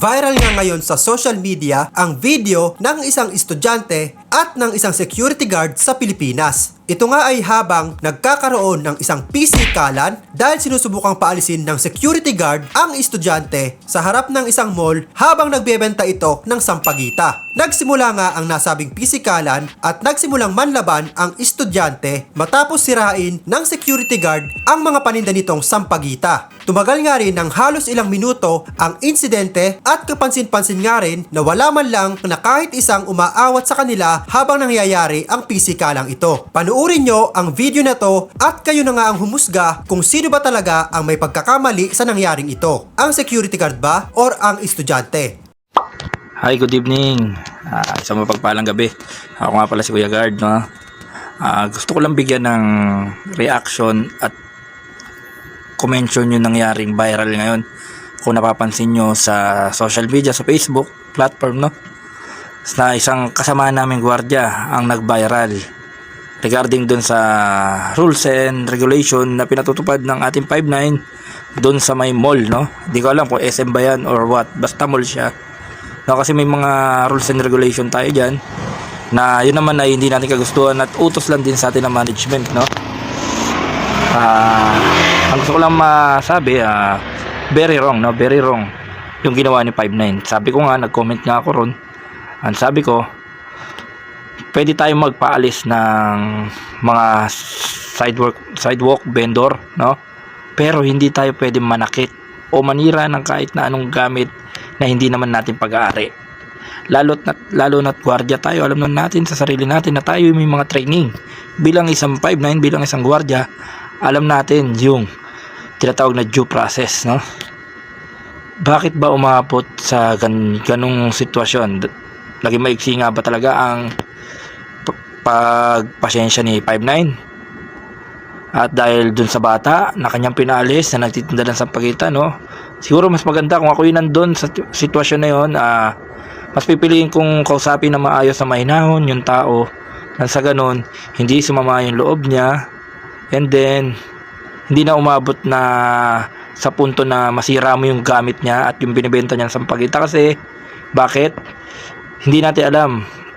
Viral nga ngayon sa social media ang video ng isang estudyante at ng isang security guard sa Pilipinas. Ito nga ay habang nagkakaroon ng isang pisikalan dahil sinusubukang paalisin ng security guard ang estudyante sa harap ng isang mall habang nagbebenta ito ng sampagita. Nagsimula nga ang nasabing pisikalan at nagsimulang manlaban ang estudyante matapos sirain ng security guard ang mga paninda nitong sampagita. Tumagal nga rin ng halos ilang minuto ang insidente at kapansin-pansin nga rin na wala man lang na kahit isang umaawat sa kanila habang nangyayari ang pisikalang ito. Panuurin nyo ang video na to at kayo na nga ang humusga kung sino ba talaga ang may pagkakamali sa nangyaring ito. Ang security guard ba or ang estudyante? Hi, good evening. Ah, isang mapagpalang gabi. Ako nga pala si Kuya Guard, no? Ah, gusto ko lang bigyan ng reaction at kumention yung nangyaring viral ngayon. Kung napapansin nyo sa social media, sa Facebook platform, no? Na isang kasama namin gwardiya ang nag-viral regarding dun sa rules and regulation na pinatutupad ng ating 59 dun sa may mall, no? Hindi ko alam kung SM ba yan or what. Basta mall siya. No, kasi may mga rules and regulation tayo dyan na yun naman ay hindi natin kagustuhan at utos lang din sa atin ng management, no? Ah, ang gusto ko lang masabi, ah, very wrong, no? Very wrong yung ginawa ni 59. Sabi ko nga, nag-comment nga ako ron. Ang sabi ko, pwede tayong magpaalis ng mga sidewalk, sidewalk vendor, no? Pero hindi tayo pwede manakit o manira ng kahit na anong gamit na hindi naman natin pag-aari. Lalo't na, lalo na't gwardiya tayo, alam naman natin sa sarili natin na tayo may mga training. Bilang isang 5'9", bilang isang gwardiya, alam natin yung tinatawag na due process, no? Bakit ba umabot sa gan ganong sitwasyon? Naging maiksi nga ba talaga ang pagpasensya ni 5'9"? At dahil dun sa bata na kanyang pinaalis na nagtitinda ng sampagita, no? Siguro mas maganda kung ako yun nandun sa sitwasyon na yun, ah, mas pipiliin kong kausapin na maayos na mahinahon yung tao na sa ganun, hindi sumama yung loob niya and then hindi na umabot na sa punto na masira mo yung gamit niya at yung binibenta niya ng sampagita kasi bakit? Hindi natin alam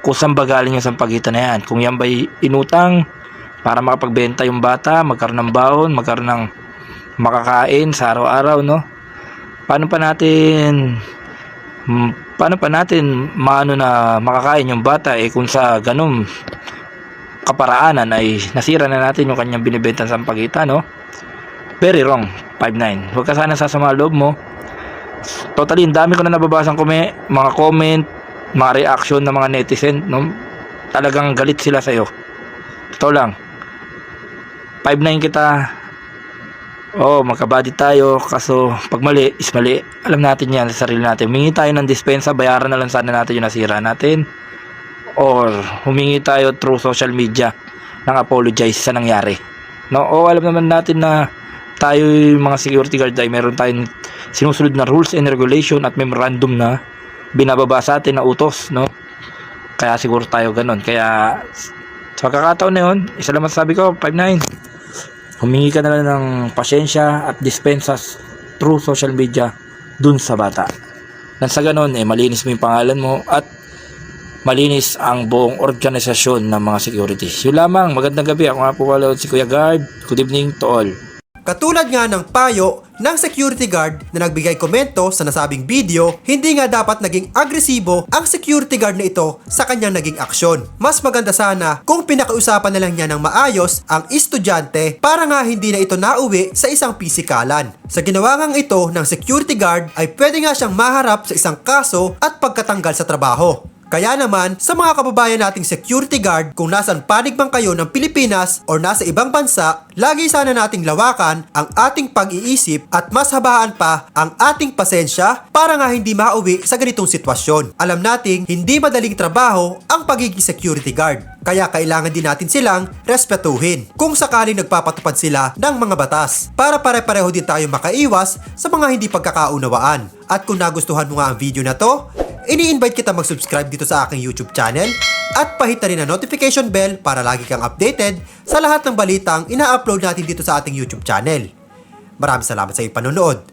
kung saan ba galing yung sampagita na yan. Kung yan ba'y inutang para makapagbenta yung bata, magkaroon ng baon, magkaroon ng makakain sa araw-araw, no? Paano pa natin hmm, paano pa natin maano na makakain yung bata eh kung sa ganun kaparaanan ay nasira na natin yung kanyang binibenta sa sampagita, no? Very wrong, 5'9". Huwag ka sana sasama loob mo. Totally, ang dami ko na nababasang kume, mga comment, mga reaction ng mga netizen, no? Talagang galit sila sa'yo. Totoo lang. 5'9 kita. Oh, magkabody tayo. Kaso, pag mali, is mali. Alam natin yan sa sarili natin. Humingi tayo ng dispensa, bayaran na lang sana natin yung nasira natin. Or, humingi tayo through social media ng apologize sa nangyari. No? O, alam naman natin na tayo yung mga security guard ay meron tayong sinusunod na rules and regulation at memorandum na binababa sa atin na utos, no? Kaya siguro tayo ganun. Kaya sa pagkakataon na yun, isa lang masasabi ko, 5'9". Humingi ka na lang ng pasyensya at dispensas through social media dun sa bata. Nang sa ganun, eh, malinis mo yung pangalan mo at malinis ang buong organisasyon ng mga security. Yun lamang, magandang gabi. Ako nga po pala si Kuya Guard. Good evening to all. Katulad nga ng payo ng security guard na nagbigay komento sa nasabing video, hindi nga dapat naging agresibo ang security guard na ito sa kanyang naging aksyon. Mas maganda sana kung pinakausapan na lang niya ng maayos ang estudyante para nga hindi na ito nauwi sa isang pisikalan. Sa ginawa ngang ito ng security guard ay pwede nga siyang maharap sa isang kaso at pagkatanggal sa trabaho. Kaya naman, sa mga kababayan nating security guard, kung nasan panig man kayo ng Pilipinas or nasa ibang bansa, lagi sana nating lawakan ang ating pag-iisip at mas habaan pa ang ating pasensya para nga hindi mauwi sa ganitong sitwasyon. Alam nating hindi madaling trabaho ang pagiging security guard. Kaya kailangan din natin silang respetuhin kung sakaling nagpapatupad sila ng mga batas para pare-pareho din tayo makaiwas sa mga hindi pagkakaunawaan. At kung nagustuhan mo nga ang video na to, ini-invite kita mag-subscribe dito sa aking YouTube channel at pahita rin ang notification bell para lagi kang updated sa lahat ng balitang ina-upload natin dito sa ating YouTube channel. Maraming salamat sa iyong panonood.